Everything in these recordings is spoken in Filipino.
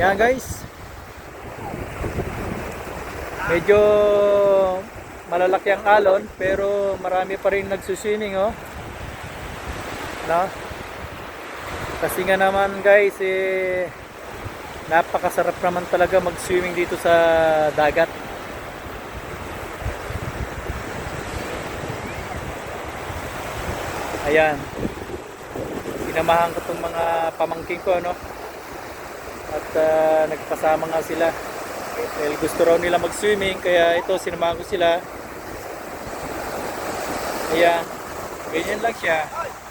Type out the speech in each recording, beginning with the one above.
Yan guys. Medyo malalaki ang alon pero marami pa rin nagsuswimming oh. No? Kasi nga naman guys eh napakasarap naman talaga mag-swimming dito sa dagat. Ayan. Sinamahan ko tong mga pamangking ko ano. At ah, nagpasama nga sila. Dahil gusto raw nila mag-swimming kaya ito sinamahan ko sila. Ayan. Ganyan lang siya.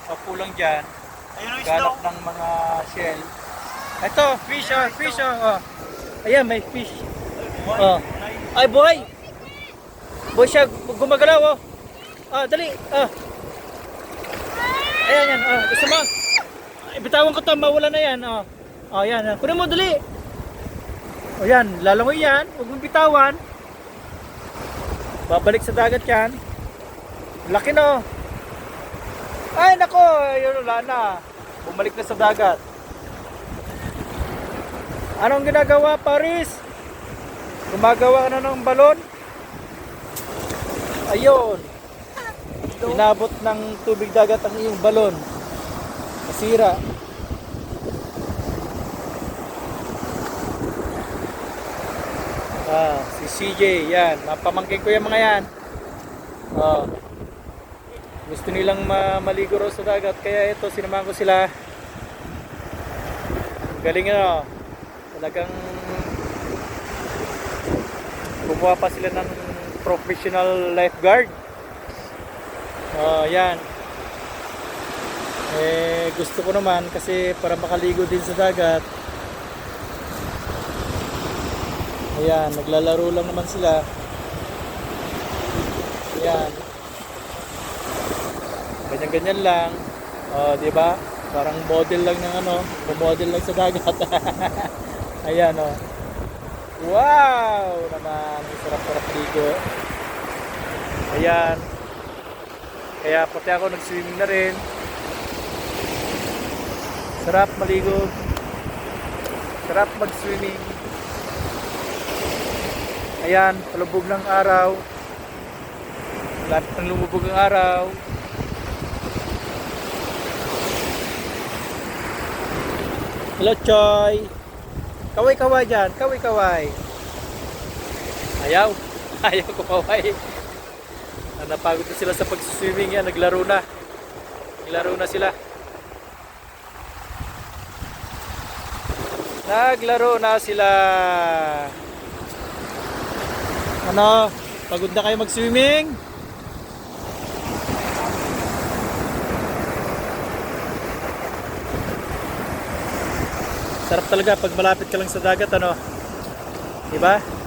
Papo lang dyan. Ganap ng mga shell. Ito, fish oh, fish oh. oh. Ayan, may fish. Oh. Ay, boy! Boy siya, gumagalaw oh. Ah, dali. Ah. Ayan, yan. Ah, gusto mo? Bitawan ko to, mawala na yan. Oh. Oh, yan. ah. Kunin mo, dali. Oh, yan. Lalangoy yan. Huwag mong bitawan. Babalik sa dagat yan. Laki no. Ay, nako. Yun, wala na. Bumalik na sa dagat. Anong ginagawa, Paris? Gumagawa ka na ng balon? Ayun. Inabot ng tubig dagat ang iyong balon. Nasira. Ah, si CJ, yan. Mapamangkin ko yung mga yan. Oh. Gusto nilang ma maligo raw sa dagat, kaya ito, sinamahan ko sila. Galing ano, talagang gumawa pa sila ng professional lifeguard. Oh, yan. Eh, gusto ko naman kasi para makaligo din sa dagat. Ayan, naglalaro lang naman sila. Ayan. Ganyan-ganyan lang. Oh, di ba? Parang model lang ng ano, model lang sa dagat. Ayan oh. Wow! Naman, sarap-sarap ligo. Ayan. Kaya pati ako nag-swimming na rin. Sarap maligo. Sarap mag-swimming. Ayan, palubog ng araw. Lapit ng lumubog ang araw. Hello, Choy. Kaway-kaway dyan. Kaway-kaway. Ayaw. Ayaw ko kaway. Ah, Napagod na sila sa pag-swimming yan. Naglaro na. Naglaro na sila. Naglaro na sila. Ano? Pagod na kayo mag-swimming? Sarap talaga pag malapit ka lang sa dagat, ano? Diba?